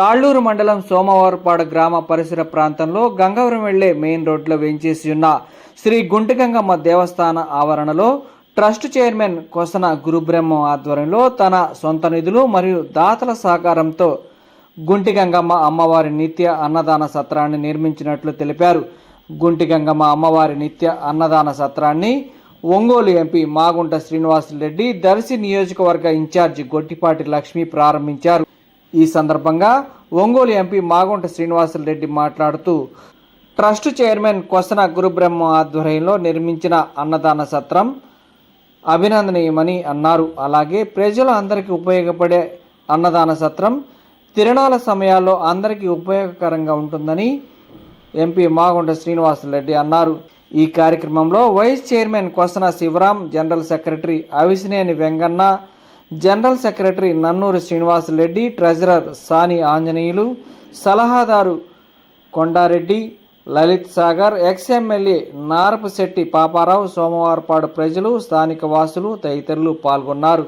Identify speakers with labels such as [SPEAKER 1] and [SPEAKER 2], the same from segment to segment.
[SPEAKER 1] తాళ్ళూరు మండలం సోమవారపాడు గ్రామ పరిసర ప్రాంతంలో గంగవరం వెళ్ళే మెయిన్ రోడ్లో వేంచేసి ఉన్న శ్రీ గుంటగంగమ్మ దేవస్థాన ఆవరణలో ట్రస్ట్ చైర్మన్ కొసన గురుబ్రహ్మ ఆధ్వర్యంలో తన సొంత నిధులు మరియు దాతల సహకారంతో గుంటిగంగమ్మ అమ్మవారి నిత్య అన్నదాన సత్రాన్ని నిర్మించినట్లు తెలిపారు. గుంటిగంగమ్మ అమ్మవారి నిత్య అన్నదాన సత్రాన్ని ఒంగోలు ఎంపీ మాగుంట శ్రీనివాసరెడ్డి దర్శి నియోజకవర్గ ఇన్ఛార్జి గొట్టిపాటి లక్ష్మి ప్రారంభించారు. ఈ సందర్భంగా ఒంగోలు ఎంపీ మాగుంట శ్రీనివాసులరెడ్డి మాట్లాడుతూ ట్రస్ట్ చైర్మన్ కొసన గురుబ్రహ్మ ఆధ్వర్యంలో నిర్మించిన అన్నదాన సత్రం అభినందనీయమని అన్నారు. అలాగే ప్రజలు అందరికీ ఉపయోగపడే అన్నదాన సత్రం తిరణాల సమయాల్లో అందరికీ ఉపయోగకరంగా ఉంటుందని ఎంపీ మాగుంట శ్రీనివాసరెడ్డి అన్నారు. ఈ కార్యక్రమంలో vice chairman Kosana Sivaram general secretary Avisineni Venganna general secretary Nannuru Srinivas Reddy treasurer Sani Anjaneyulu సలహాదారు కొండారెడ్డి లలిత్ సాగర్ ఎక్స్ఎమ్మెల్యే నారపశెట్టి పాపారావు సోమవారపాడు ప్రజలు స్థానిక వాసులు తదితరులు పాల్గొన్నారు.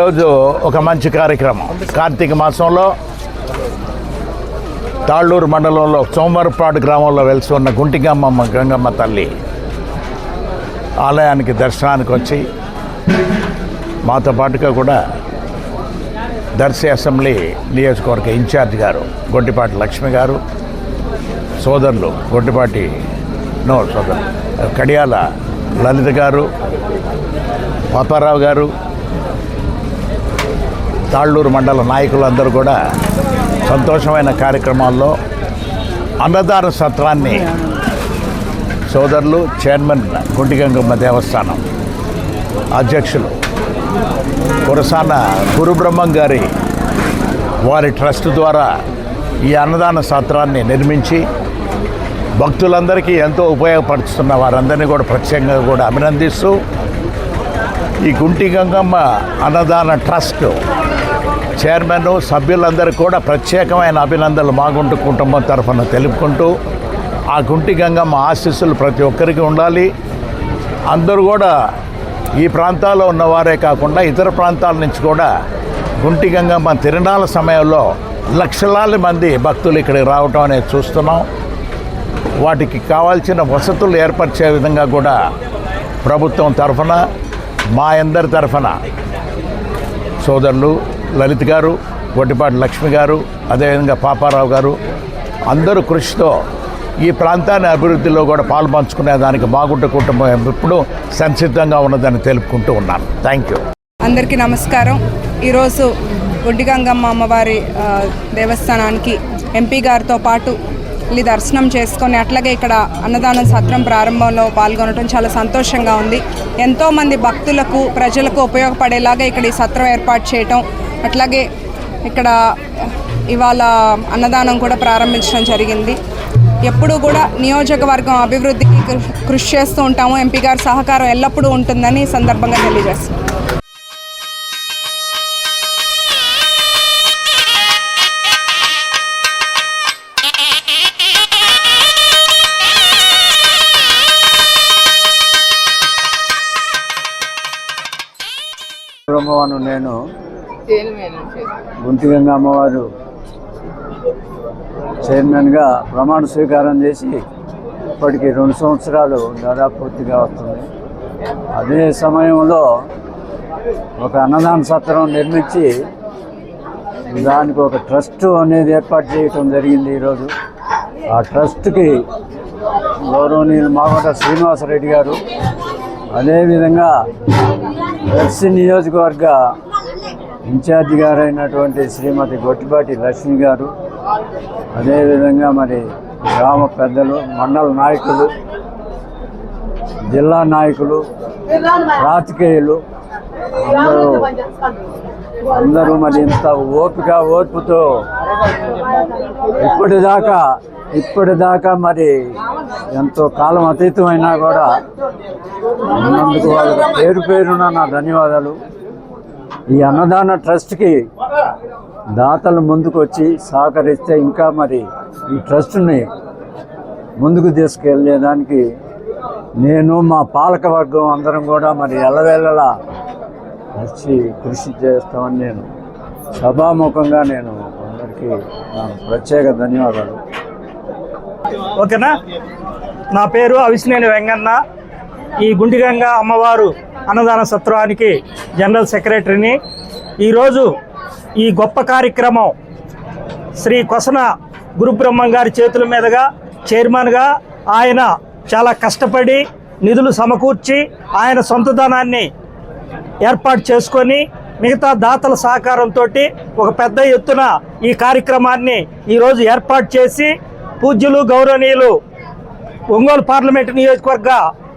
[SPEAKER 2] ఈరోజు ఒక మంచి కార్యక్రమం. కార్తీక మాసంలో తాళ్ళూరు మండలంలో సోమవారపాడు గ్రామంలో వెలిసి ఉన్న గుంటిగమ్మమ్మ గంగమ్మ తల్లి ఆలయానికి దర్శనానికి వచ్చి మాతో పాటుగా కూడా దర్శి అసెంబ్లీ నియోజకవర్గ ఇన్ఛార్జ్ గారు గొడ్డిపాటి లక్ష్మి గారు సోదరులు గొడ్డిపాటి నో సోదరు కడియాల లలిత గారు పాపారావు గారు తాళ్ళూరు మండల నాయకులందరూ కూడా సంతోషమైన కార్యక్రమాల్లో అన్నదాన సత్రాన్ని సోదరులు చైర్మన్ గుంటిగంగమ్మ దేవస్థానం అధ్యక్షులు కురసాన గురుబ్రహ్మం గారి వారి ట్రస్ట్ ద్వారా ఈ అన్నదాన సత్రాన్ని నిర్మించి భక్తులందరికీ ఎంతో ఉపయోగపడుతున్న వారందరినీ కూడా ప్రత్యేకంగా కూడా అభినందిస్తూ ఈ గుంటి గంగమ్మ అన్నదాన ట్రస్ట్ చైర్మన్ సభ్యులందరూ కూడా ప్రత్యేకమైన అభినందనలు మా గుంటు కుటుంబం తరఫున తెలుపుకుంటూ ఆ గుంటి గంగమ్మ ఆశీస్సులు ప్రతి ఒక్కరికి ఉండాలి. అందరూ కూడా ఈ ప్రాంతాల్లో ఉన్నవారే కాకుండా ఇతర ప్రాంతాల నుంచి కూడా గుంటి గంగమ్మ తిరునాళ్ళ సమయంలో లక్షలాది మంది భక్తులు ఇక్కడికి రావటం అనేది చూస్తున్నాం. వాటికి కావాల్సిన వసతులు ఏర్పరిచే విధంగా కూడా ప్రభుత్వం తరఫున మా అందరి తరఫున సోదరులు లలిత్ గారు గొడ్డిపాటి లక్ష్మి గారు అదేవిధంగా పాపారావు గారు అందరూ కృషితో ఈ ప్రాంతాన్ని అభివృద్ధిలో కూడా పాలు పంచుకునే దానికి బాగుంట కుటుంబం ఎప్పుడు సంసిద్ధంగా ఉన్నదని తెలుపుకుంటూ ఉన్నాను. థ్యాంక్ యూ
[SPEAKER 3] అందరికీ నమస్కారం. ఈరోజు గుడ్డిగంగమ్మ అమ్మవారి దేవస్థానానికి ఎంపీ గారితో పాటు వెళ్ళి దర్శనం చేసుకొని అట్లాగే ఇక్కడ అన్నదానం సత్రం ప్రారంభంలో పాల్గొనడం చాలా సంతోషంగా ఉంది. ఎంతోమంది భక్తులకు ప్రజలకు ఉపయోగపడేలాగా ఇక్కడ ఈ సత్రం ఏర్పాటు చేయటం అట్లాగే ఇక్కడ ఇవాళ అన్నదానం కూడా ప్రారంభించడం జరిగింది. ఎప్పుడూ కూడా నియోజకవర్గం అభివృద్ధికి కృషి చేస్తూ ఉంటాము. ఎంపీ గారి సహకారం ఎల్లప్పుడూ ఉంటుందని సందర్భంగా తెలియజేస్తున్నాం.
[SPEAKER 4] బ్రహ్మవాను నేను. గుంటిగంగా అమ్మవారు చైర్మన్గా ప్రమాణ స్వీకారం చేసి ఇప్పటికి రెండు సంవత్సరాలు దాదాపు పూర్తిగా వస్తుంది. అదే సమయంలో ఒక అన్నదాన సత్రం నిర్మించి దానికి ఒక ట్రస్ట్ అనేది ఏర్పాటు చేయటం జరిగింది ఈరోజు. ఆ ట్రస్ట్కి గౌరవనీయులు మాగొండ శ్రీనివాసరెడ్డి గారు అదేవిధంగా దర్శి నియోజకవర్గ ఇన్ఛార్జి గారైనటువంటి శ్రీమతి గొట్టిపాటి లక్ష్మి గారు అదేవిధంగా మరి గ్రామ పెద్దలు మండల నాయకులు జిల్లా నాయకులు రాజకీయులు అందరూ అందరూ మరి ఇంత ఓపిక ఓర్పుతో ఇప్పటిదాకా ఇప్పటిదాకా మరి ఎంతో కాలం అతీతమైనా కూడా ఉన్నందుకు వాళ్ళకి పేరు పేరున నా ధన్యవాదాలు. ఈ అన్నదాన ట్రస్ట్కి దాతలు ముందుకు వచ్చి సహకరిస్తే ఇంకా మరి ఈ ట్రస్ట్ని ముందుకు తీసుకెళ్ళేదానికి నేను మా పాలక వర్గం అందరం కూడా మరి ఎల్లవేళలా వచ్చి కృషి చేస్తామని నేను సభాముఖంగా నేను అందరికీ ప్రత్యేక ధన్యవాదాలు.
[SPEAKER 5] ఓకేనా? నా పేరు అవిసినేని వెంగన్న. ఈ గుండిగంగ అమ్మవారు అన్నదాన సత్రానికి జనరల్ సెక్రటరీని. ఈరోజు ఈ గొప్ప కార్యక్రమం శ్రీ కొసన గురుబ్రహ్మం గారి చేతుల మీదుగా చైర్మన్గా ఆయన చాలా కష్టపడి నిధులు సమకూర్చి ఆయన సొంత ధనాన్ని ఏర్పాటు చేసుకొని మిగతా దాతల సహకారంతో ఒక పెద్ద ఎత్తున ఈ కార్యక్రమాన్ని ఈరోజు ఏర్పాటు చేసి పూజ్యులు గౌరవనీయులు ఒంగోలు పార్లమెంటు నియోజకవర్గ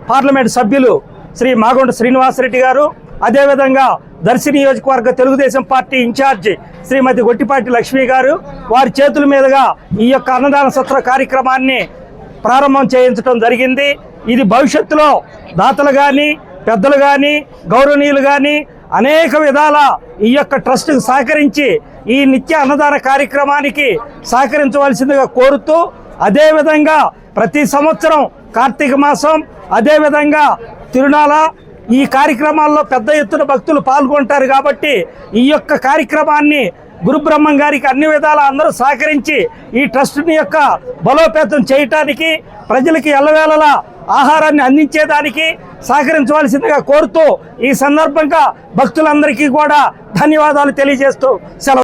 [SPEAKER 5] పార్లమెంటు సభ్యులు శ్రీ మాగొండ శ్రీనివాసరెడ్డి గారు అదేవిధంగా దర్శి నియోజకవర్గ తెలుగుదేశం పార్టీ ఇన్ఛార్జి శ్రీమతి గొట్టిపాటి లక్ష్మి గారు వారి చేతుల మీదుగా ఈ యొక్క అన్నదాన సత్ర కార్యక్రమాన్ని ప్రారంభం చేయించడం జరిగింది. ఇది భవిష్యత్తులో దాతలు కానీ పెద్దలు కానీ గౌరవనీయులు కానీ అనేక విధాల ఈ యొక్క ట్రస్ట్కు సహకరించి ఈ నిత్య అన్నదాన కార్యక్రమానికి సహకరించవలసిందిగా కోరుతూ అదేవిధంగా ప్రతి సంవత్సరం కార్తీక మాసం అదేవిధంగా తిరునాళ ఈ కార్యక్రమాల్లో పెద్ద ఎత్తున భక్తులు పాల్గొంటారు కాబట్టి ఈ యొక్క కార్యక్రమాన్ని గురుబ్రహ్మం గారికి అన్ని విధాల అందరూ సహకరించి ఈ ట్రస్ట్ని యొక్క బలోపేతం చేయటానికి ప్రజలకి ఎల్లవేళలా ఆహారాన్ని అందించేదానికి సహకరించవలసిందిగా కోరుతూ ఈ సందర్భంగా భక్తులందరికీ కూడా ధన్యవాదాలు తెలియజేస్తూ సెలవు.